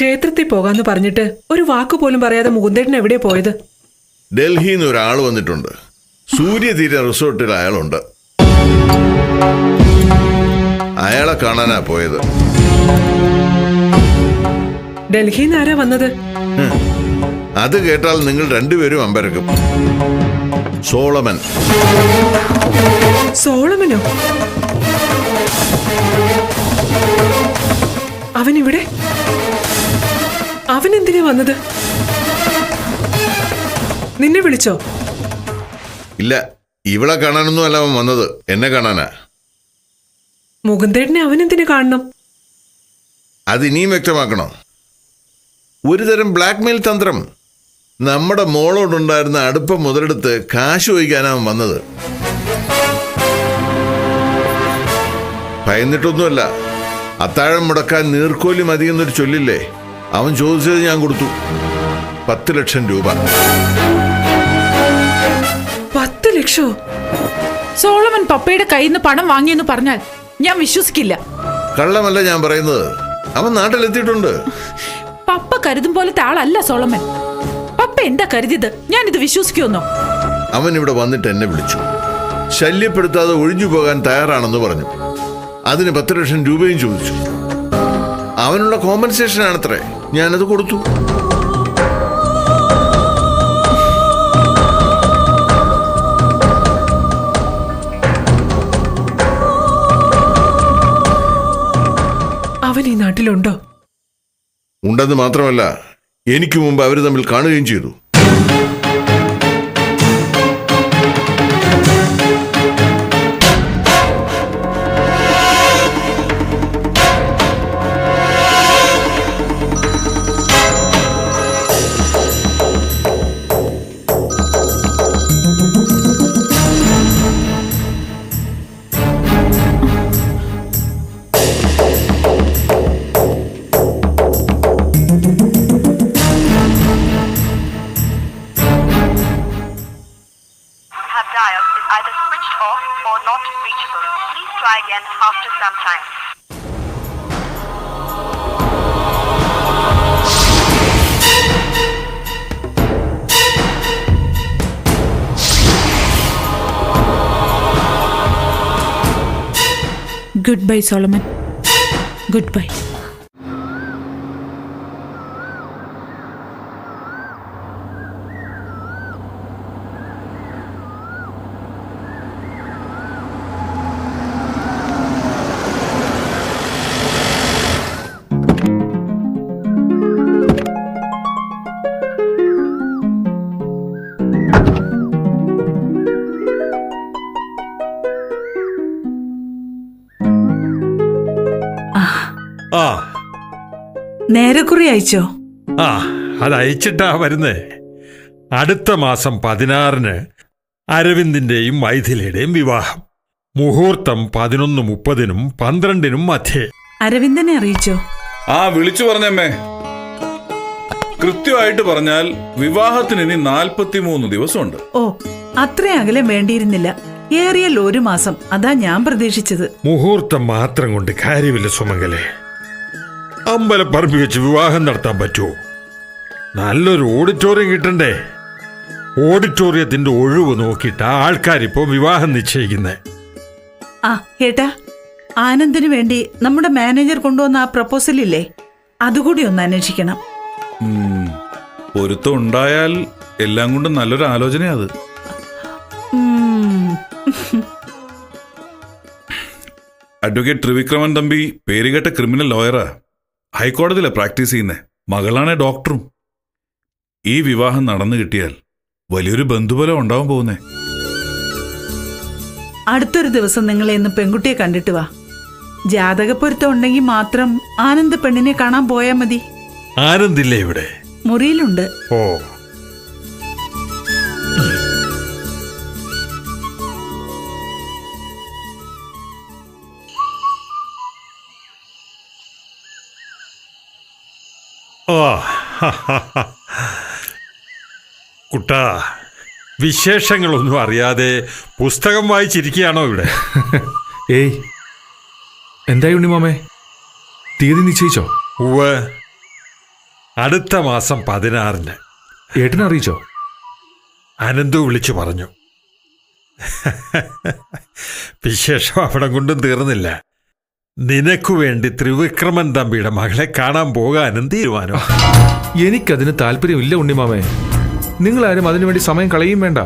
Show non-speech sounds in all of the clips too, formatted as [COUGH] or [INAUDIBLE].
ക്ഷേത്രത്തിൽ പോകാന്ന് പറഞ്ഞിട്ട് ഒരു വാക്ക് പോലും പറയാതെ മുകുന്ദേട്ടൻ എവിടെ പോയത്? ഡൽഹിയിൽ നിന്ന് ഒരാൾ വന്നിട്ടുണ്ട്. സൂര്യതീര റിസോർട്ടിൽ അയാളുണ്ട്. അയാളെ കാണാനാ പോയത്. ഡൽഹിയിൽ നിന്ന് ആരാ വന്നത്? അത് കേട്ടാൽ നിങ്ങൾ രണ്ടുപേരും അമ്പരക്കും. സോളമൻ. സോളമനോ? അവൻ ഇവിടെ അവൻ എന്തിനാ വന്നത്? നിന്നെ വിളിച്ചോ? ഇല്ല ഇവളെ കാണാനൊന്നും അല്ല അവൻ വന്നത്. എന്നെ കാണാനാ? മുകുന്ദേട്ടനെ അവൻ എന്തിനു കാണണം? അത് ഇനിയും വ്യക്തമാക്കണം. ഒരു തരം ബ്ലാക്ക്മെയിൽ തന്ത്രം. നമ്മുടെ മോളോടുണ്ടായിരുന്ന അടുപ്പം മുതലെടുത്ത് കാശ് ഒഴിക്കാനാവൻ വന്നത്. ഭയന്നിട്ടൊന്നുമല്ല. അത്താഴം മുടക്കാൻ നീർക്കോലി മതിയെന്നൊരു ചൊല്ലില്ലേ? അവൻ ചോദിച്ചത് ഞാൻ കൊടുത്തു. പത്ത് ലക്ഷം രൂപ. പത്ത് ലക്ഷോ? സോളമൻ പപ്പയുടെ കയ്യിൽ നിന്ന് പണം വാങ്ങിയെന്ന് പറഞ്ഞാൽ ഞാൻ വിശ്വസിക്കില്ല. കള്ളമല്ല ഞാൻ പറയുന്നത്. അവൻ നാട്ടിലെത്തിയിട്ടുണ്ട്. പപ്പ കരുതും പോലത്തെ ആളല്ല സോളമൻ. പപ്പ എന്താ കരുതിയത്? ഞാൻ ഇത് വിശ്വസിക്കുമെന്നോ? അവൻ ഇവിടെ വന്നിട്ട് എന്നെ വിളിച്ചു. ശല്യപ്പെടുത്താതെ ഒഴിഞ്ഞു പോകാൻ തയ്യാറാണെന്ന് പറഞ്ഞു. അതിന് പത്ത് ലക്ഷം രൂപയും ചോദിച്ചു. അവനുള്ള കോമ്പൻസേഷൻ ആണത്രേ. ഞാനത് കൊടുത്തു. അവൻ ഈ നാട്ടിലുണ്ടോ? ഉണ്ടെന്ന് മാത്രമല്ല എനിക്ക് മുമ്പ് അവർ തമ്മിൽ കാണുകയും ചെയ്തു. again after some time. Goodbye, Solomon. Goodbye. നേരെക്കുറി അയച്ചോ? ആ അത് അയച്ചിട്ടാ വരുന്നേ. അടുത്ത മാസം പതിനാറിന് അരവിന്ദിന്റെയും വൈഥിലയുടെയും വിവാഹം. മുഹൂർത്തം പതിനൊന്ന് മുപ്പതിനും പന്ത്രണ്ടിനും മധ്യേ. അരവിന്ദനെ അറിയിച്ചോ? ആ വിളിച്ചു പറഞ്ഞമ്മേ. കൃത്യമായിട്ട് പറഞ്ഞാൽ വിവാഹത്തിന് ഇനി നാൽപ്പത്തിമൂന്ന് ദിവസമുണ്ട്. ഓ അത്രയും അകലം വേണ്ടിയിരുന്നില്ല. ഏറിയല്ലോ ഒരു മാസം അതാ ഞാൻ പ്രതീക്ഷിച്ചത്. മുഹൂർത്തം മാത്രം കൊണ്ട് കാര്യമില്ല സുമംഗലെ. അമ്പലപ്പറമ്പി വെച്ച് വിവാഹം നടത്താൻ പറ്റുമോ? നല്ലൊരു ഓഡിറ്റോറിയം കിട്ടണ്ടേ? ഓഡിറ്റോറിയത്തിന്റെ ഒഴിവ് നോക്കിയിട്ടാ ആൾക്കാരിപ്പോ വിവാഹം നിശ്ചയിക്കുന്നേ. ആ ഏട്ടാ ആനന്ദിന് വേണ്ടി നമ്മുടെ മാനേജർ കൊണ്ടുവന്ന ആ പ്രപ്പോസൽ ഇല്ലേ? അതുകൂടി ഒന്ന് അന്വേഷിക്കണം. ഉം, പൊരുത്തം ഉണ്ടായാൽ എല്ലാം കൊണ്ടും നല്ലൊരു ആലോചനയാ അത്. അഡ്വക്കേറ്റ് ത്രിവിക്രമൻ തമ്പി പേരുകേട്ട ക്രിമിനൽ ലോയറാ. ഹൈക്കോടതിയിലെ പ്രാക്ടീസ് ചെയ്യുന്നേ. മകളാണേ ഡോക്ടറും. ഈ വിവാഹം നടന്നു കിട്ടിയാൽ വലിയൊരു ബന്ധുബലം ഉണ്ടാവാൻ പോകുന്നേ. അടുത്തൊരു ദിവസം നിങ്ങളെ ഇന്ന് പെൺകുട്ടിയെ കണ്ടിട്ട് വാ. ജാതകപ്പൊരുത്തം ഉണ്ടെങ്കിൽ മാത്രം ആനന്ദ് പെണ്ണിനെ കാണാൻ പോയാൽ മതി. ആനന്ദില്ലേ ഇവിടെ? മുറിയിലുണ്ട്. ഓ. ഓ കുട്ട വിശേഷങ്ങളൊന്നും അറിയാതെ പുസ്തകം വായിച്ചിരിക്കുകയാണോ ഇവിടെ? [LAUGHS] ഏയ് എന്തായി ഉണ്ണിമാമേ തീയതി നിശ്ചയിച്ചോ? ഉവ് അടുത്ത മാസം പതിനാറിന്. ഏട്ടനറിയിച്ചോ അനന്തു വിളിച്ചു പറഞ്ഞു. [LAUGHS] വിശേഷം അവിടെ കൊണ്ടും തീർന്നില്ല. നിനക്കു വേണ്ടി ത്രിവിക്രമൻ തമ്പിയുടെ മകളെ കാണാൻ പോകാനും തീരുമാനം എനിക്കതിന് താല്പര്യമില്ല ഉണ്ണിമാമേ. നിങ്ങളാരും അതിനുവേണ്ടി സമയം കളയും വേണ്ട.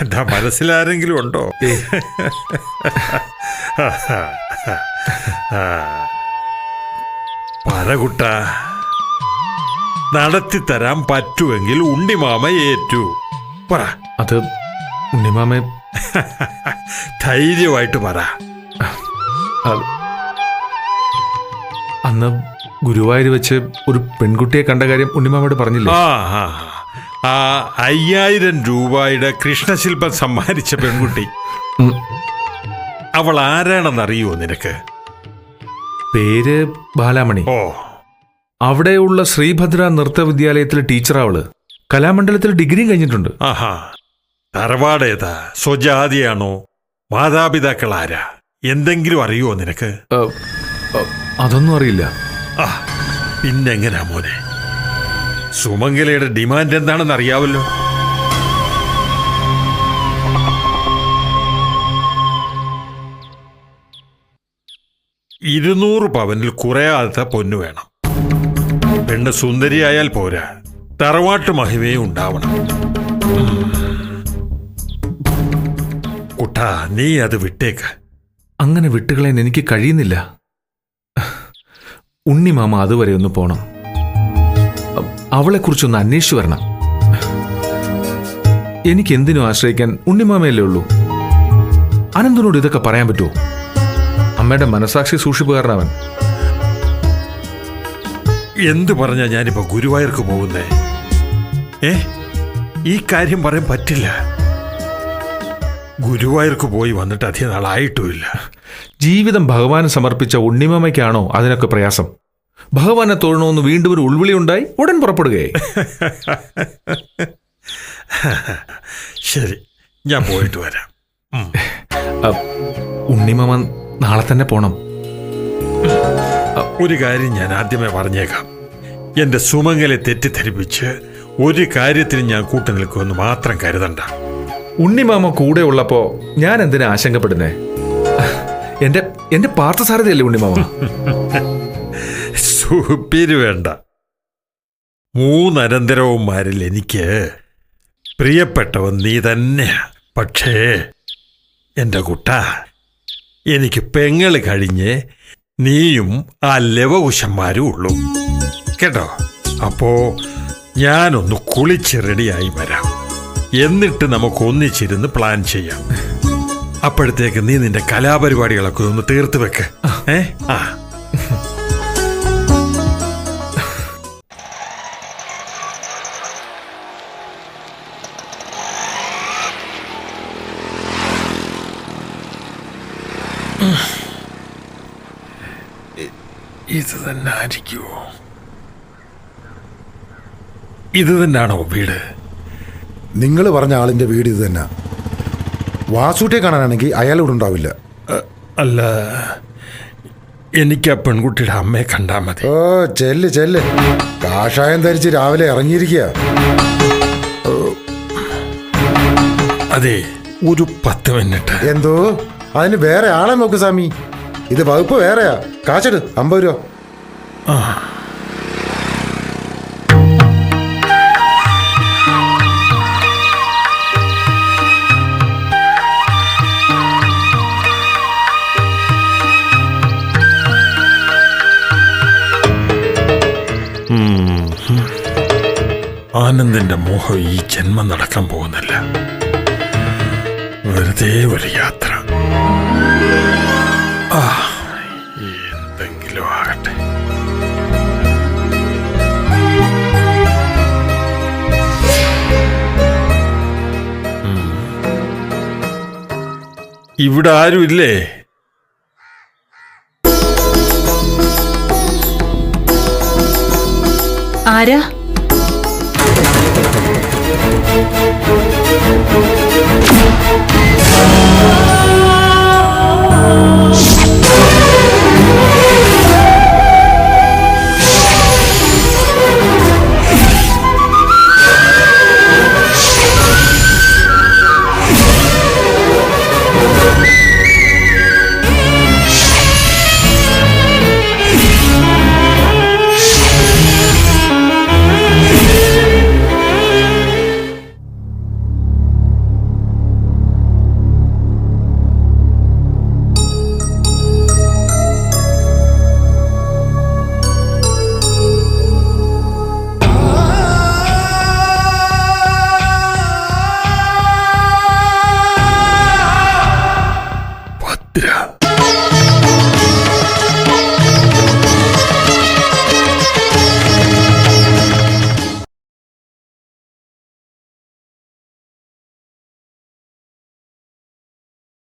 എന്താ മനസ്സിലാരെങ്കിലും ഉണ്ടോ? പരകുട്ട നടത്തിത്തരാൻ പറ്റുമെങ്കിൽ ഉണ്ണിമാമ ഏറ്റു. പറ. അത് ഉണ്ണിമാമേ [LAUGHS] ധൈര്യമായിട്ട് പറ. അന്ന് ഗുരുവായൂർ വെച്ച് ഒരു പെൺകുട്ടിയെ കണ്ട കാര്യം ഉണ്ണിമാമയോട് പറഞ്ഞില്ലേ? ആ അയ്യായിരം രൂപയുടെ കൃഷ്ണശില്പം സമ്മാനിച്ച പെൺകുട്ടി. അവൾ ആരാണെന്ന് ആരാണെന്നറിയുമോ നിനക്ക്? പേര് ബാലാമണി. ഓ. അവിടെയുള്ള ശ്രീഭദ്ര നൃത്ത വിദ്യാലയത്തിലെ ടീച്ചർ അവൾ കലാമണ്ഡലത്തിൽ ഡിഗ്രിയും കഴിഞ്ഞിട്ടുണ്ട്. ആഹാ. തറവാടേതാ? സ്വജാതിയാണോ? മാതാപിതാക്കൾ ആരാ എന്തെങ്കിലും അറിയുമോ നിനക്ക്? അതൊന്നും അറിയില്ല. ആ പിന്നെങ്ങനാ മോനെ? സുമംഗലയുടെ ഡിമാൻഡ് എന്താണെന്ന് അറിയാവല്ലോ. ഇരുന്നൂറ് പവനിൽ കുറയാത്ത പൊന്നു വേണം. പെണ്ണ് സുന്ദരിയായാൽ പോരാ. തറവാട്ട് മഹിമയും ഉണ്ടാവണം. ഉം. നീ അത് വിട്ടേക്ക്. അങ്ങനെ വിട്ടുകളയാൻ എനിക്ക് കഴിയുന്നില്ല. ഉണ്ണി മാമ അതുവരെ ഒന്ന് പോണം. അവളെക്കുറിച്ചൊന്ന് അന്വേഷിച്ചു വരണം. എനിക്ക് എന്തിനും ആശ്രയിക്കാൻ ഉണ്ണിമാമയല്ലേ ഉള്ളൂ? അനന്തനോട് ഇതൊക്കെ പറയാൻ പറ്റുമോ? അമ്മയുടെ മനസാക്ഷി സൂക്ഷിപ്പുകാരനവൻ. എന്ത് പറഞ്ഞാ ഞാനിപ്പോ ഗുരുവായൂർക്ക് പോകുന്നേ? ഏ? ഈ കാര്യം പറയാൻ പറ്റില്ല. ഗുരുവായൂർക്ക് പോയി വന്നിട്ട് അധികം നാളായിട്ടുമില്ല ജീവിതം ഭഗവാന് സമർപ്പിച്ച ഉണ്ണിമമ്മയ്ക്കാണോ അതിനൊക്കെ പ്രയാസം? ഭഗവാനെ തോഴണമെന്ന് വീണ്ടും ഒരു ഉൾവിളി ഉണ്ടായി ഉടൻ പുറപ്പെടുകയായി. ശരി ഞാൻ പോയിട്ട് വരാം. ഉണ്ണിമമ്മ നാളെ തന്നെ പോണം. ഒരു കാര്യം ഞാൻ ആദ്യമേ പറഞ്ഞേക്കാം. എന്റെ സുമംഗലെ തെറ്റിദ്ധരിപ്പിച്ച് ഒരു കാര്യത്തിന് ഞാൻ കൂട്ടു നിൽക്കുമെന്ന് മാത്രം കരുതണ്ട. ഉണ്ണിമാമ കൂടെ ഉള്ളപ്പോ ഞാൻ എന്തിനാ ആശങ്കപ്പെടുന്നേ? എന്റെ എന്റെ പാർത്ഥസാരഥിയല്ലേ ഉണ്ണിമാമ? സുപ്പീര് വേണ്ട. മൂന്നനന്തരവന്മാരിൽ എനിക്ക് പ്രിയപ്പെട്ടവൻ നീ തന്നെയാ. പക്ഷേ എന്റെ കുട്ട എനിക്ക് പെങ്ങൾ കഴിഞ്ഞ് നീയും ആ ലവകുശന്മാരും ഉള്ളൂ. കേട്ടോ? അപ്പോ ഞാനൊന്ന് കുളിച്ച് റെഡിയായി വരാം. എന്നിട്ട് നമുക്ക് ഒന്നിച്ചിരുന്ന് പ്ലാൻ ചെയ്യാം. അപ്പോഴത്തേക്ക് നീ നിന്റെ കലാപരിപാടികളൊക്കെ ഒന്ന് തീർത്ത് വെക്ക്. ഏ? ആ. ഇത് തന്നെ ആയിരിക്കുമോ ഇത് തന്നെയാണോ വീട്? നിങ്ങൾ പറഞ്ഞ ആളിന്റെ വീട് ഇത് തന്നെ. വാസൂട്ടിയെ കാണാനാണെങ്കിൽ അയാൾ ഇവിടെ ഉണ്ടാവില്ല. അല്ല എനിക്ക് ആ പെൺകുട്ടിയുടെ അമ്മയെ കണ്ടാൽ മതി. ഓ ചെല്ല് ചെല്ല്. കാഷായം ധരിച്ച് രാവിലെ ഇറങ്ങിയിരിക്കുക. അതെ ഒരു പത്ത് മിനിറ്റ്. എന്തോ? അതിന് വേറെ ആളെ നോക്ക് സ്വാമി. ഇത് വകുപ്പ് വേറെയാ. കാശെടു അമ്പത് രൂപ. ആനന്ദിന്റെ മോഹം ഈ ജന്മം നടക്കാൻ പോകുന്നില്ല. വെറുതെ ഒരു യാത്ര. ആ എന്തെങ്കിലും ആകട്ടെ. ഇവിടെ ആരുമില്ലേ ആരാ?